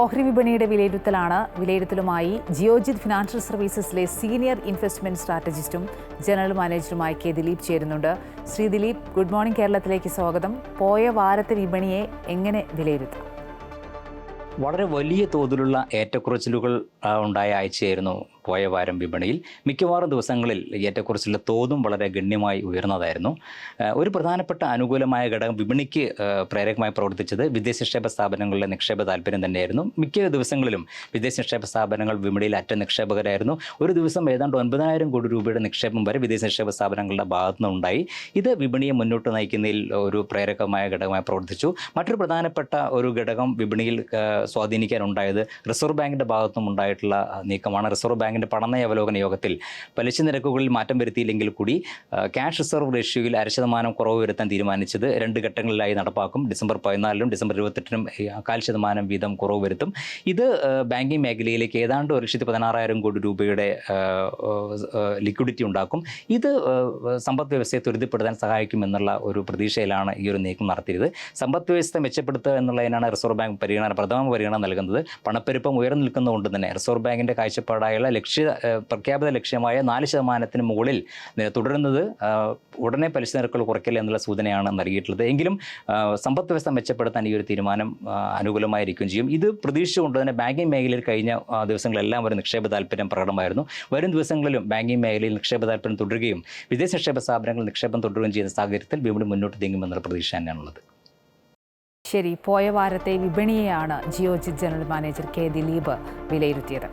ഓഹരി വിപണിയുടെ വിലയിരുത്തലാണ്. വിലയിരുത്തലുമായി ജിയോജിത് ഫിനാൻഷ്യൽ സർവീസസിലെ സീനിയർ ഇൻവെസ്റ്റ്മെന്റ് സ്ട്രാറ്റജിസ്റ്റും ജനറൽ മാനേജറുമായി കെ ദിലീപ് ചേരുന്നുണ്ട്. ശ്രീ ദിലീപ് ഗുഡ് മോർണിംഗ് കേരളത്തിലേക്ക് സ്വാഗതം. പോയ വാരത്തെ വിപണിയെ എങ്ങനെ വിലയിരുത്താം? വളരെ വലിയ തോതിലുള്ള ഏറ്റക്കുറച്ചിലുകൾ ഉണ്ടായ ആഴ്ചയായിരുന്നു പോയ വാരം വിപണിയിൽ. മിക്കവാറും ദിവസങ്ങളിൽ ഏറ്റക്കുറച്ചിലെ തോതും വളരെ ഗണ്യമായി ഉയർന്നതായിരുന്നു. ഒരു പ്രധാനപ്പെട്ട അനുകൂലമായ ഘടകം വിപണിക്ക് പ്രേരകമായി പ്രവർത്തിച്ചത് വിദേശ നിക്ഷേപ സ്ഥാപനങ്ങളിലെ നിക്ഷേപ താല്പര്യം തന്നെയായിരുന്നു. മിക്ക ദിവസങ്ങളിലും വിദേശ നിക്ഷേപ സ്ഥാപനങ്ങൾ വിപണിയിൽ അറ്റ നിക്ഷേപകരായിരുന്നു. ഒരു ദിവസം ഏതാണ്ട് ഒൻപതിനായിരം കോടി രൂപയുടെ നിക്ഷേപം വരെ വിദേശ നിക്ഷേപ സ്ഥാപനങ്ങളുടെ ഭാഗത്തു നിന്നുണ്ടായി ഇത് വിപണിയെ മുന്നോട്ട് നയിക്കുന്നതിൽ ഒരു പ്രേരകമായ ഘടകമായി പ്രവർത്തിച്ചു. മറ്റൊരു പ്രധാനപ്പെട്ട ഒരു ഘടകം വിപണിയിൽ സ്വാധീനിക്കാനുണ്ടായത് റിസർവ് ബാങ്കിന്റെ ഭാഗത്തും ഉണ്ടായിട്ടുള്ള നീക്കമാണ്. റിസർവ് ബാങ്കിന്റെ പഠന അവലോകന യോഗത്തിൽ പലിശ നിരക്കുകളിൽ മാറ്റം വരുത്തിയില്ലെങ്കിൽ കൂടി ക്യാഷ് റിസർവ് റേഷ്യോയിൽ അര ശതമാനം കുറവ് വരുത്താൻ തീരുമാനിച്ചത് രണ്ട് ഘട്ടങ്ങളിലായി നടപ്പാക്കും. ഡിസംബർ പതിനാലിനും ഡിസംബർ ഇരുപത്തെട്ടിനും കാൽ ശതമാനം വീതം കുറവ് വരുത്തും. ഇത് ബാങ്കിങ് മേഖലയിലേക്ക് ഏതാണ്ട് ഒരു ലക്ഷത്തി പതിനാറായിരം കോടി രൂപയുടെ ലിക്വിഡിറ്റി ഉണ്ടാക്കും. ഇത് സമ്പദ് വ്യവസ്ഥയെ ത്വരിതപ്പെടുത്താൻ സഹായിക്കുമെന്നുള്ള ഒരു പ്രതീക്ഷയിലാണ് ഈ ഒരു നീക്കം നടത്തിയത്. സമ്പദ് വ്യവസ്ഥ മെച്ചപ്പെടുത്തുക എന്നുള്ളതിനാണ് റിസർവ് ബാങ്ക് പരിഗണന. പ്രഥമ പരിഗണന നൽകുന്നത്. പണപ്പെരുപ്പം ഉയർന്നു നിൽക്കുന്നതുകൊണ്ട് തന്നെ റിസർവ് ബാങ്കിന്റെ കാഴ്ചപ്പാടായുള്ള ലക്ഷ്യ പ്രഖ്യാപിത ലക്ഷ്യമായ നാല് ശതമാനത്തിന് മുകളിൽ തുടരുന്നത് ഉടനെ പലിശ നിരക്കുകൾ കുറയ്ക്കൽ എന്നുള്ള സൂചനയാണ് നൽകിയിട്ടുള്ളത്. എങ്കിലും സമ്പദ് വ്യവസ്ഥ മെച്ചപ്പെടുത്താൻ ഈ ഒരു തീരുമാനം അനുകൂലമായിരിക്കും ചെയ്യും. ഇത് പ്രതീക്ഷിച്ചുകൊണ്ട് തന്നെ ബാങ്കിംഗ് മേഖലയിൽ കഴിഞ്ഞ ദിവസങ്ങളെല്ലാം ഒരു നിക്ഷേപ താല്പര്യം പ്രകടമായിരുന്നു. വരും ദിവസങ്ങളിലും ബാങ്കിംഗ് മേഖലയിൽ നിക്ഷേപ താല്പര്യം തുടരുകയും വിദേശ നിക്ഷേപ സ്ഥാപനങ്ങൾ നിക്ഷേപം തുടരുകയും ചെയ്യുന്ന സാഹചര്യത്തിൽ വീണ്ടും മുന്നോട്ട് നീങ്ങുമെന്നുള്ള പ്രതീക്ഷ തന്നെയാണുള്ളത്. ശരി പോയ വാരത്തെ വിപണിയെയാണ് Geojit general manager K Dileep വിലയിരുത്തിയത്.